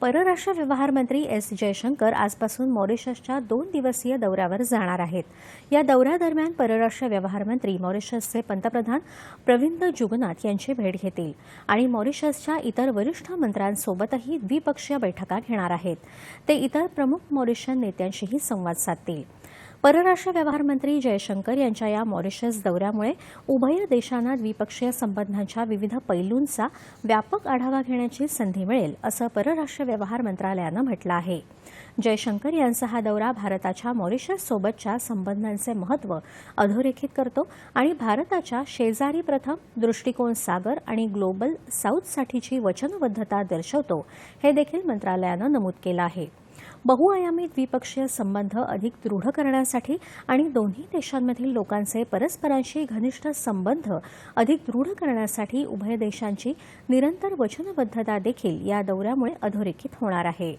परराष्ट्र व्यवहार मंत्री एस जयशंकर आजपासून मॉरिशसच्या दोन दिवसीय दौऱ्यावर जाणार आहेत. या दौऱ्यादरम्यान परराष्ट्र व्यवहार मंत्री मॉरिशसचे पंतप्रधान प्रविंद जुगनाथ यांची भेट घेतील आणि मॉरिशसच्या इतर वरिष्ठ मंत्र्यांसोबतही द्विपक्षीय बैठका घेणार आहेत. ते इतर प्रमुख मॉरिशन नेत्यांशीही संवाद साधतील. परराष्ट्र व्यवहार मंत्री जयशंकर यांच्या या मॉरिशस दौऱ्यामुळे उभय देशांना द्विपक्षीय संबंधांच्या विविध पैलूंचा व्यापक आढावा घेण्याची संधी मिळेल असं परराष्ट्र व्यवहार मंत्रालयानं म्हटलं आहे. जयशंकर यांचा हा दौरा भारताच्या मॉरिशस सोबतच्या संबंधांचे महत्त्व अधोरेखित करतो आणि भारताच्या शेजारी प्रथम दृष्टिकोन सागर आणि ग्लोबल साऊथसाठीची वचनबद्धता दर्शवतो हे देखील मंत्रालयानं नमूद केलं आहे. बहुआयामी द्विपक्षीय संबंध अधिक दृढ करण्यासाठी आणि दोन्ही देशांमधील लोकांचे परस्परांशी घनिष्ठ संबंध अधिक दृढ करण्यासाठी उभय देशांची निरंतर वचनबद्धता देखील या दौऱ्यामुळे अधोरेखित होणार आहे.